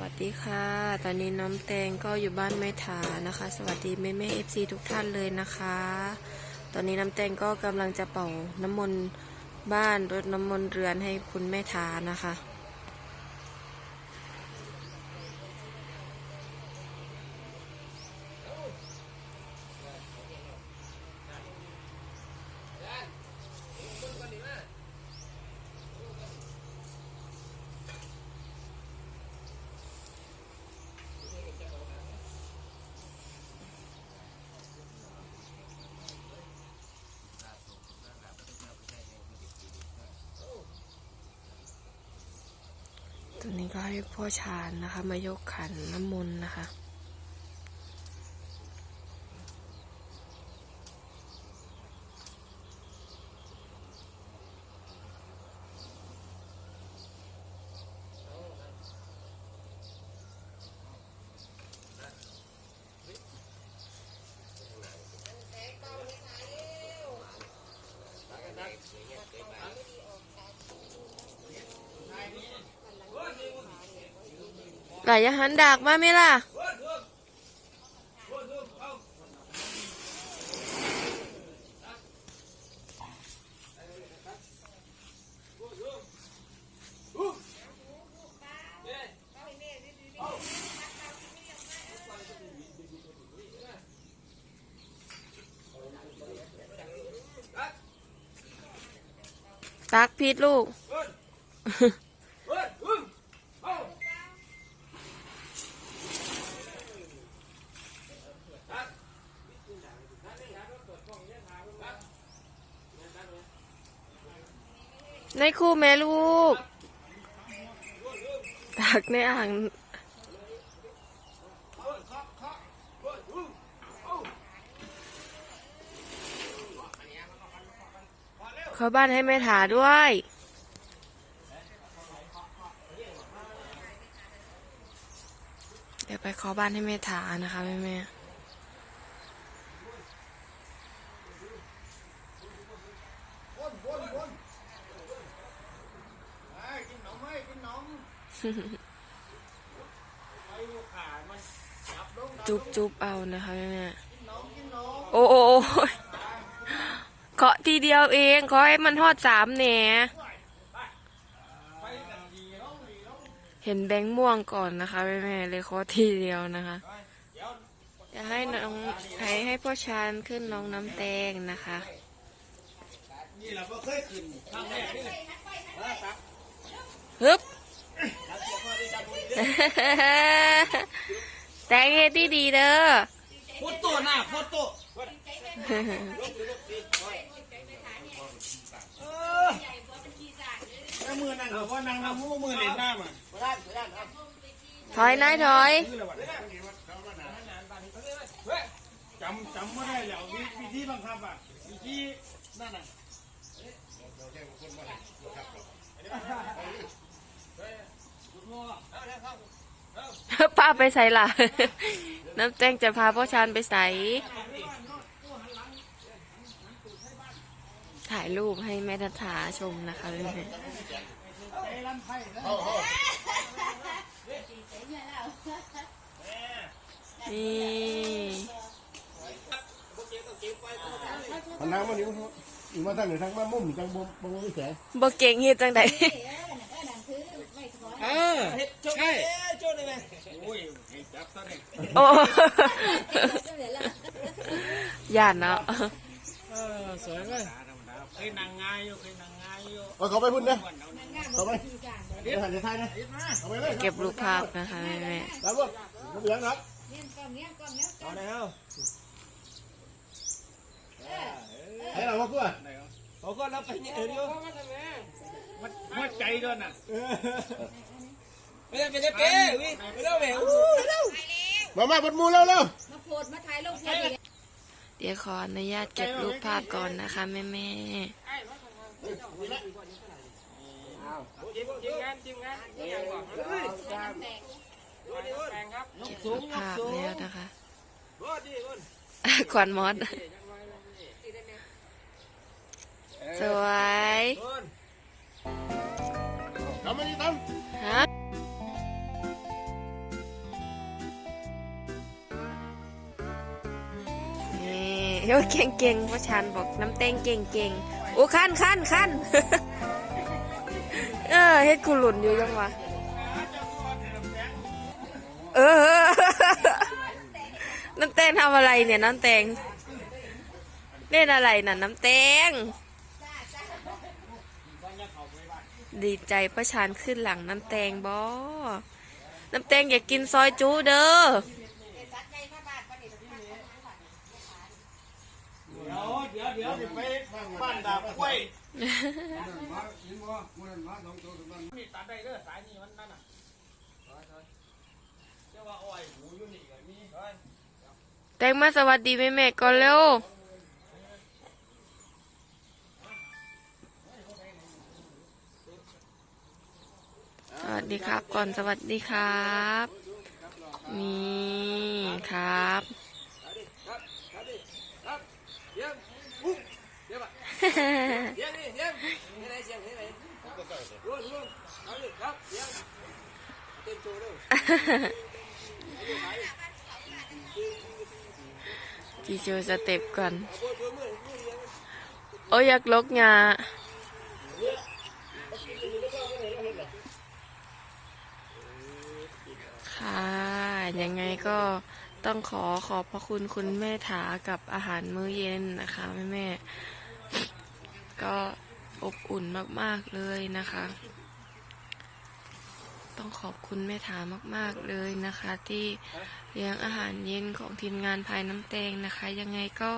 วัสดีค่ะ ตอนนี้น้องแตงก็อยู่บ้านแม่ถานะคะ สวัสดีแม่แม่เอฟซีทุกท่านเลยนะคะ ตอนนี้น้ำแตงก็กำลังจะเป่าน้ำมนต์บ้านรดน้ำมนต์เรือนให้คุณแม่ถานะคะ นี้ก็ให้พ่อชานนะคะ มายกขันน้ำมนต์นะคะ ลายอยาหันดากมาไหมล่ะตักพีดลูก ในคู่แม่ลูกตักในอ่างขอบ้านให้แม่ถาด้วยเดี๋ยวไปขอบ้านให้แม่ถานะคะแม่แม่ กินหนมไหมกินหนมไอ้ลูกขามัน จุบจุบเอานะคะแม่แม่โอ้โอ้โอ้ยเคาะทีเดียวเองขอให้มันทอดสามแหน่ไปกันดีลงดีลงเห็นแบงค์ม่วงก่อนนะคะแม่แม่เลยขอทีเดียวนะคะจะให้น้องให้ให้พ่อชานขึ้นน้องน้ำแตงนะคะนี่เราก็เคยขึ้นครั้งแรกนี่เลฮึบ แตงเฮ็ดดีดีๆเด้อโฟโต้หน้าโฟโต้เออแม่มือนั่งเหรอว่านั่งทำมือมือเล่นหน้ามาถอยนายถอยคืออะไรวะจำจำไม่ได้แล้ววิวิธีบังคับอะวิธีนั่นน่ะ ป้าไปใส่ล่ะ น้ำแตงจะพาพ่อชานไปใส่ถ่ายรูปให้แม่ทัศาชมนะคะแม่ไอ้ลำไผ่นะนี่มันน้ำมันนี่มันอีมาทางไหนทางมามุ่มจังบ่บ่ไม่แข็งบ่เก่งเฮ็ดจังได เออใช่โจ้ได้ไหมโอ้ยให้จับซะเนี่ยโอ้ย่านเนาะเออสวยเลยเคยนั่งง่ายอยู่เคยนั่งง่ายอยู่เอาเขาไปพุ่นนะเขาไปเดี๋ยวหันจะทายนะเอาไปเลยเก็บรูปภาพนะคะแม่แม่ตามรถไม่เหลืองครับเอาแล้วให้เราว่ากูอะ เขาก็รับไปเนี่ยเดี๋ยวมันหัวใจด้วยน่ะไม่ได้ไม่ได้เป๊ะวิไม่ได้แหววมามาบนมูเร็วเร็วมาโพดมาถ่ายลงเพจอีกเดี๋ยวขออนุญาตเก็บรูปภาพก่อนนะคะแม่แม่ทีมงานทีมงานทีมงานบอกเฮ้ยแตกเก็บรูปภาพแล้วนะคะรอดดิคนขวัญมอส สวยทำไม่ได้ทำฮะเฮ้ยเก่งเก่งพ่อชันบอกน้ำเต้งเก่งเก่งโอ้ขั้นขั้นขั้นเออเฮ็ดกูหลุนอยู่ยังวะเออน้ำเตงทำอะไรเนี่ยน้ำเตงเล่นอะไรน่ะน้ำเตง ดีใจประชานขึ้นหลังน้ำแตงบอน้ำแตงอยากกินซอยจูเด้อเดี๋ยวเดี๋ยวเดี๋ยวไปบ้านดาบกล้วยนี่ตัดได้เด้อสายนี่มันนั่นน่ะเจ้าว่าอ้อยหมูอยู่นี่ก็มีเฮ้ยแตงมาสวัสดีแม่แม่ๆก่อนเร็ว สวัสดีครับก่อนสวัสดีครับ นี่ครับเดี๋ยวนี่เดี๋ยวนี่ไหนเสียงนี่ไหนรุ่นรุ่นเอาดิครับเดี๋ยวเต้นโชว์ด้วยจีโชสเต็ปก่อน โอ้ยอยากลกงา ค่ะ ยังไงก็ต้องขอขอบพระคุณคุณแม่ถากับอาหารมื้อเย็นนะคะแม่แม่ก็อบอุ่นมากๆเลยนะคะ ต้องขอบคุณแม่ถามาก ๆเลยนะคะ ที่เลี้ยงอาหารเย็นของทีมงานภายน้ำแตงนะคะ ยังไงก็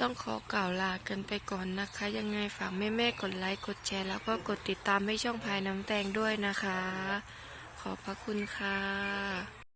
ต้องขอกล่าวลากันไปก่อนนะคะ ยังไงฝากแม่ๆกดไลค์กดแชร์แล้วก็กดติดตามให้ช่องภายน้ำแตงด้วยนะคะ ขอบพระคุณค่ะ